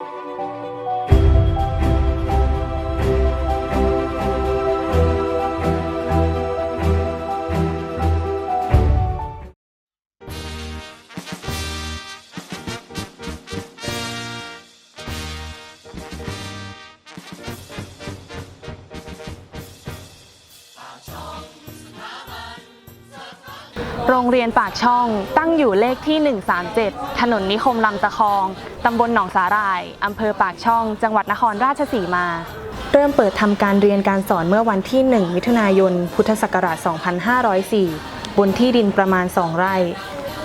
Thank you. โรงเรียนปากช่องตั้งอยู่เลขที่ 137 ถนนนิคมลำตะคอง ตำบลหนองสาหร่าย อำเภอปากช่อง จังหวัดนครราชสีมา เริ่มเปิดทำการเรียนการสอนเมื่อวันที่ 1 มิถุนายน พุทธศักราช 2504 บนที่ดินประมาณ 2 ไร่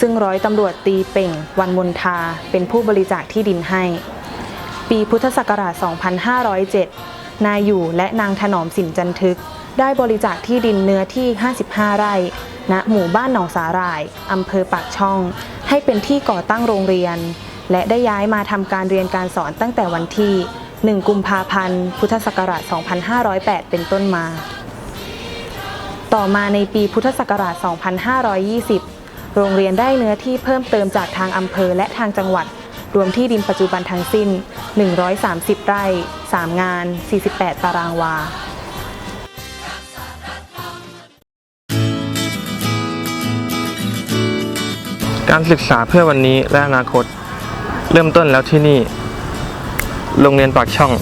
ซึ่งร้อยตำรวจตีเป่ง วันมนทา เป็นผู้บริจาคที่ดินให้ ปีพุทธศักราช 2507 นายอยู่และนางถนอมสินจันทึก ได้บริจาคที่ดินเนื้อที่ 55 ไร่ ณหมู่บ้านหนองสาหร่ายอำเภอปากช่อง ให้เป็นที่ก่อตั้งโรงเรียน และได้ย้ายมาทำการเรียนการสอนตั้งแต่วันที่ 1 กุมภาพันธ์ พุทธศักราช 2508 เป็นต้นมา ต่อมาในปีพุทธศักราช 2520 โรงเรียนได้เนื้อที่เพิ่มเติมจากทางอำเภอและทางจังหวัด รวมที่ดินปัจจุบันทั้งสิ้น 130 ไร่ 3 งาน 48 ตารางวา การศึกษาเพื่อวันนี้และอนาคต เริ่มต้นแล้วที่นี่ โรงเรียนปากช่อง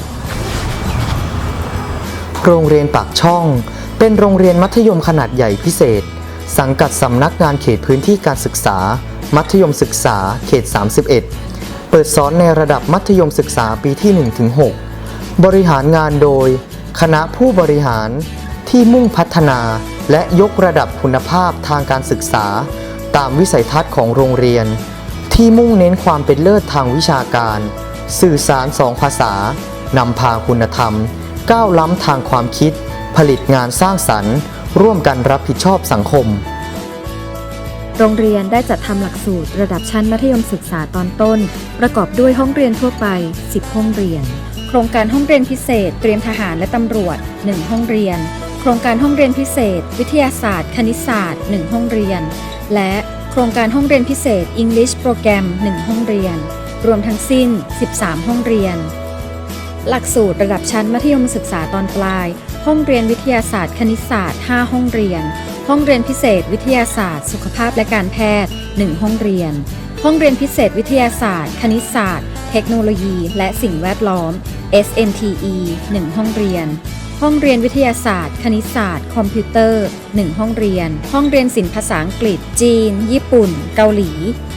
โรงเรียนปากช่อง เป็นโรงเรียนมัธยมขนาดใหญ่พิเศษ สังกัดสำนักงานเขตพื้นที่การศึกษา มัธยมศึกษาเขต 31 เปิดสอนในระดับมัธยมศึกษาปีที่ 1-6 บริหารงานโดย คณะผู้บริหารที่มุ่งพัฒนาและยกระดับคุณภาพทางการศึกษา ตามวิสัยทัศน์ของโรงเรียน ที่มุ่งเน้นความเป็นเลิศทางวิชาการ สื่อสารสองภาษานำพาคุณธรรม ก้าวล้ำทางความคิด ผลิตงานสร้างสรรค์ ร่วมกันรับผิดชอบสังคม โรงเรียนได้จัดทำหลักสูตรระดับชั้นมัธยมศึกษาตอนต้น ประกอบด้วยห้องเรียนทั่วไป 10 ห้องเรียน โครงการห้องเรียนพิเศษ เตรียมทหารและตำรวจ 1 ห้องเรียน โครงการห้องเรียนพิเศษ วิทยาศาสตร์ คณิตศาสตร์ 1 ห้องเรียน และ ครงการห้องเรียนพิเศษ English โปรแกรม 1 ห้องเรียน รวมทั้งสิ้น 13 ห้องเรียน หลักสูตรระดับชั้นมัธยมศึกษาตอนปลาย ห้องเรียนวิทยาศาสตร์ คณิตศาสตร์ 5 ห้องเรียน ห้องเรียนพิเศษ วิทยาศาสตร์ สุขภาพและการแพทย์ 1 ห้องเรียน ห้องเรียนพิเศษ วิทยาศาสตร์ คณิตศาสตร์ เทคโนโลยี และสิ่งแวดล้อม SMTE 1 ห้องเรียน ห้องเรียนวิทยาศาสตร์ คณิตศาสตร์ คอมพิวเตอร์ 1 ห้องเรียน ห้องเรียนศิลปภาษาอังกฤษ จีน ญี่ปุ่น เกาหลี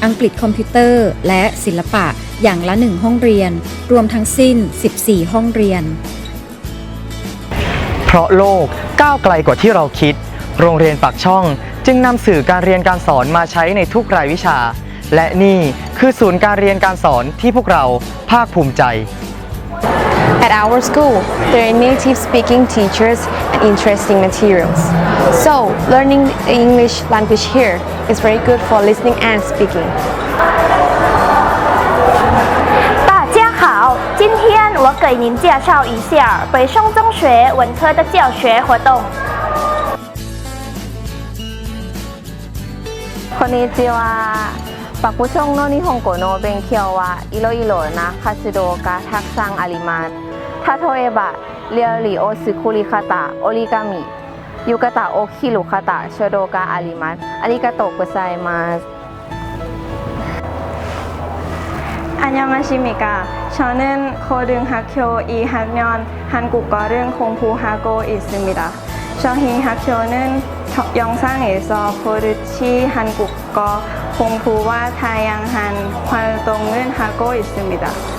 อังกฤษคอมพิวเตอร์ และศิลปะอย่างละ 1 ห้องเรียน รวมทั้งสิ้น 14 ห้องเรียน เพราะโลกก้าวไกลกว่าที่เราคิด โรงเรียนปากช่อง จึงนำสื่อการเรียนการสอนมาใช้ในทุกรายวิชา และนี่คือศูนย์การเรียนการสอนที่พวกเราภาคภูมิใจ At our school, there are native speaking teachers and interesting materials. So, learning the English language here is very good for listening and speaking. 大家好，今天我给您介绍一下北宋中学文科的教学活动。こんにちは。パクチョンの日本語の勉強はいろいろな活動がたくさんあります。 타토에바, 레얼리 오스 쿠리카타, 오리가미, 유카타 오키루카타, 쇼도가 알리만, 아리가토 고사이마스. 안녕하십니까. 저는 고등학교 2학년 한국어를 공부하고 있습니다. 저희 학교는 영상에서 보듯이 한국어 공부와 다양한 활동을 하고 있습니다.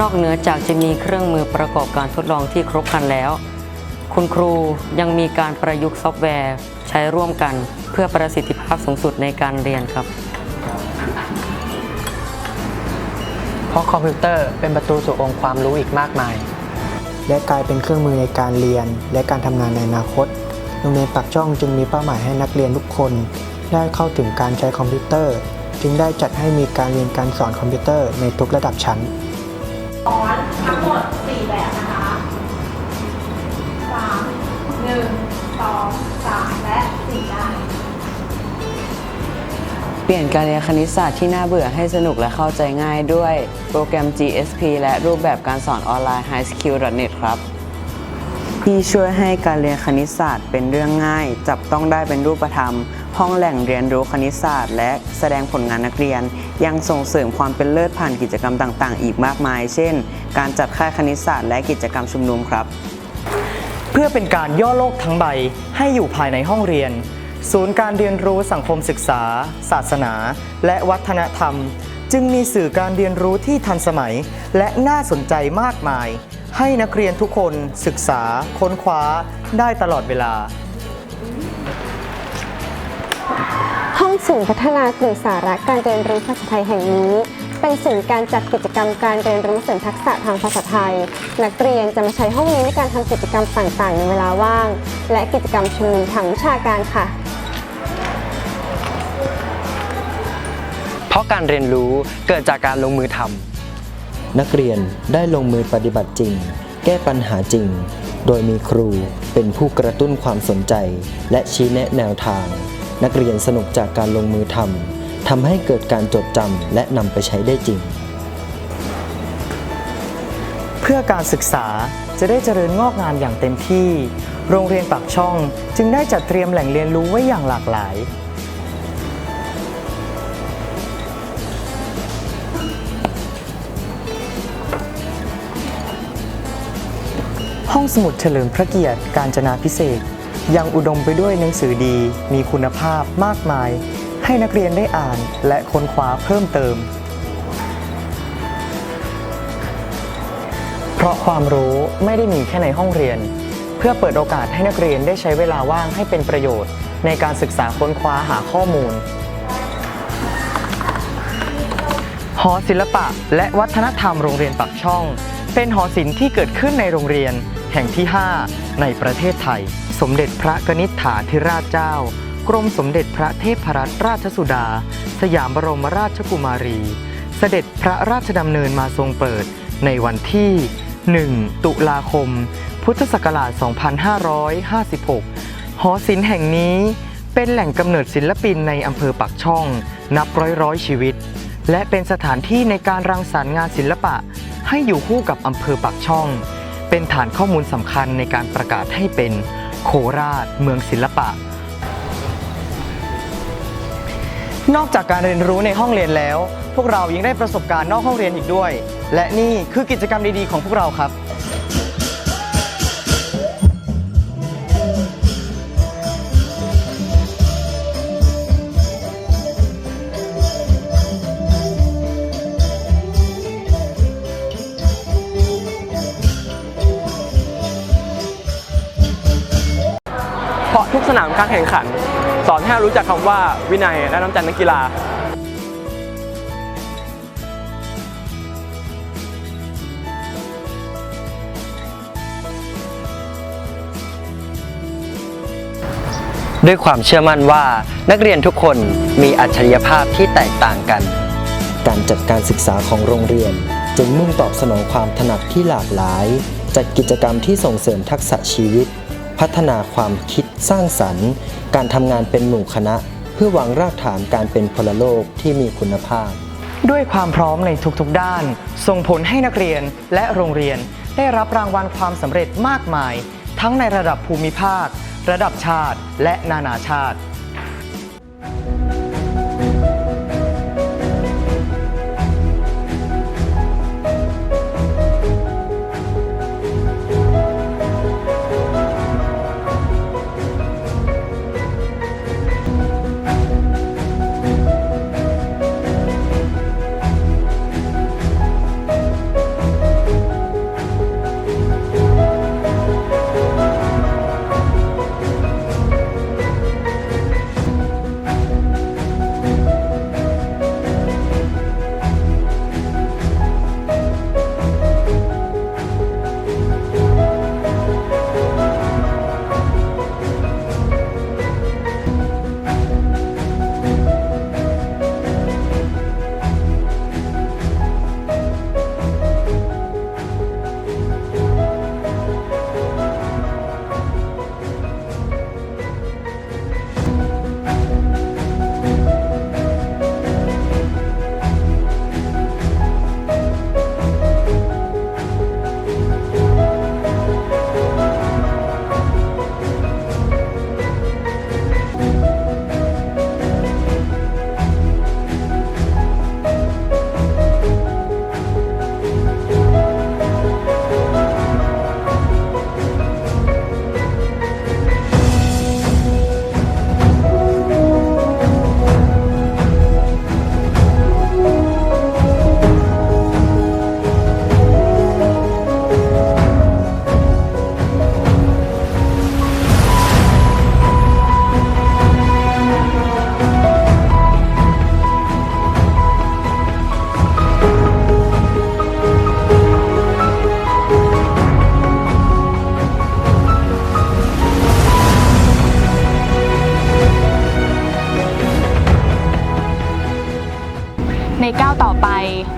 นอกเหนือจากจะมีเครื่องมือประกอบการทดลองที่ครบครันแล้ว คุณครูยังมีการประยุกต์ซอฟต์แวร์ใช้ร่วมกันเพื่อประสิทธิภาพสูงสุดในการเรียนครับ เพราะคอมพิวเตอร์เป็นประตูสู่องค์ความรู้อีกมากมาย และกลายเป็นเครื่องมือในการเรียนและการทำงานในอนาคต โรงเรียนปากช่องจึงมีเป้าหมายให้นักเรียนทุกคน ได้เข้าถึงการใช้คอมพิวเตอร์ จึงได้จัดให้มีการเรียนการสอนคอมพิวเตอร์ในทุกระดับชั้น 3 1 2 3และ4ได้เปลี่ยนการเรียนคณิตศาสตร์ที่น่าเบื่อให้สนุกและเข้าใจง่ายด้วยโปรแกรม GSP และรูปแบบการสอนออนไลน์ highskill.net ครับ ที่ช่วยให้การเรียนคณิตศาสตร์เป็นเรื่องง่าย จับต้องได้เป็นรูปธรรม ห้องแหล่งเรียนรู้คณิตศาสตร์ และแสดงผลงานนักเรียน ยังส่งเสริมความเป็นเลิศผ่านกิจกรรมต่าง ๆ อีกมากมาย เช่น การจัดค่ายคณิตศาสตร์และกิจกรรมชุมนุมครับ เพื่อเป็นการย่อโลกทั้งใบให้อยู่ภายในห้องเรียน ศูนย์การเรียนรู้สังคมศึกษา ศาสนา และวัฒนธรรม จึงมีสื่อการเรียนรู้ที่ทันสมัย และน่าสนใจมากมาย ให้นักเรียนทุกคนศึกษา ค้นคว้า ได้ตลอดเวลา ห้องศูนย์พัฒนาสื่อสาระการเรียนรู้ภาษาไทยแห่งนี้ เป็นศูนย์การจัดกิจกรรมการเรียนรู้เสริมทักษะทางภาษาไทย นักเรียนจะมาใช้ห้องนี้ในการทำกิจกรรมต่างๆ ในเวลาว่าง และกิจกรรมชุมนุมทางวิชาการค่ะ เพราะการเรียนรู้เกิดจากการลงมือทำนักเรียนได้ลงมือปฏิบัติจริง แก้ปัญหาจริง โดยมีครูเป็นผู้กระตุ้นความสนใจ และชี้แนะแนวทาง นักเรียนสนุกจากการลงมือทำ ทำให้เกิดการจดจำและนำไปใช้ได้จริง เพื่อการศึกษาจะได้เจริญงอกงามอย่างเต็มที่ โรงเรียนปากช่องจึงได้จัดเตรียมแหล่งเรียนรู้ไว้อย่างหลากหลาย ห้องสมุดเฉลิมพระเกียรติการจนาพิเศษยังอุดมไปด้วยหนังสือดีมีคุณภาพมากมาย ให้นักเรียนได้อ่านและค้นคว้าเพิ่มเติม เพราะความรู้ไม่ได้มีแค่ในห้องเรียน เพื่อเปิดโอกาสให้นักเรียนได้ใช้เวลาว่างให้เป็นประโยชน์ ในการศึกษาค้นคว้าหาข้อมูล หอศิลปะและวัฒนธรรมโรงเรียนปักช่อง เป็นหอศิลป์ที่เกิดขึ้นในโรงเรียน แห่งที่ 5 ในประเทศไทย สมเด็จพระกนิษฐาธิราชเจ้า กรมสมเด็จพระเทพรัตนราชสุดา สยามบรมราชกุมารี เสด็จพระราชดำเนินมาทรงเปิดในวันที่ 1 ตุลาคม พุทธศักราช 2556 หอศิลป์แห่งนี้เป็นแหล่งกำเนิดศิลปินในอำเภอปักช่อง นับร้อยร้อยชีวิต และเป็นสถานที่ในการรังสรรค์งานศิลปะ ให้อยู่คู่กับอำเภอปักช่อง เป็นฐานข้อมูลสำคัญในการประกาศให้เป็น โคราช เมืองศิลปะ นอกจากการเรียนรู้ในห้องเรียนแล้ว พวกเรายังได้ประสบการณ์นอกห้องเรียนอีกด้วย และนี่คือกิจกรรมดีๆของพวกเราครับ เพราะทุกสนามการแข่งขัน สอนให้รารู้จักคำว่าวินัยและน้ำใจนักกีฬาด้วยความเชื่อมั่นว่านักเรียนทุกคนมีอัจฉริยภาพที่แตกต่างกัน การจัดการศึกษาของโรงเรียน จึงมุ่งตอบสนองความถนัดที่หลากหลาย จัดกิจกรรมที่ส่งเสริมทักษะชีวิต พัฒนาความคิดสร้างสรรค์ การทำงานเป็นหมู่คณะ เพื่อวางรากฐานการเป็นพลโลกที่มีคุณภาพ ด้วยความพร้อมในทุกๆด้าน ส่งผลให้นักเรียนและโรงเรียน ได้รับรางวัลความสำเร็จมากมาย ทั้งในระดับภูมิภาค ระดับชาติ และนานาชาติ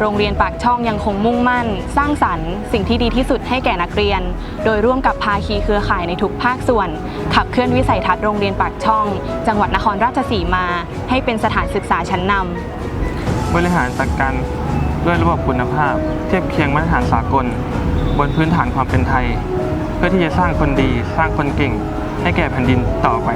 โรงเรียนปากช่องยังคงมุ่งมั่น สร้างสรรค์สิ่งที่ดีที่สุดให้แก่นักเรียน โดยร่วมกับภาคีเครือข่ายในทุกภาคส่วน ขับเคลื่อนวิสัยทัศน์โรงเรียนปากช่อง จังหวัดนครราชสีมา ให้เป็นสถานศึกษาชั้นนำบริหารจัดการด้วยระบบคุณภาพ เทียบเคียงมาตรฐานสากล บนพื้นฐานความเป็นไทย เพื่อที่จะสร้างคนดี สร้างคนเก่ง ให้แก่แผ่นดินต่อไป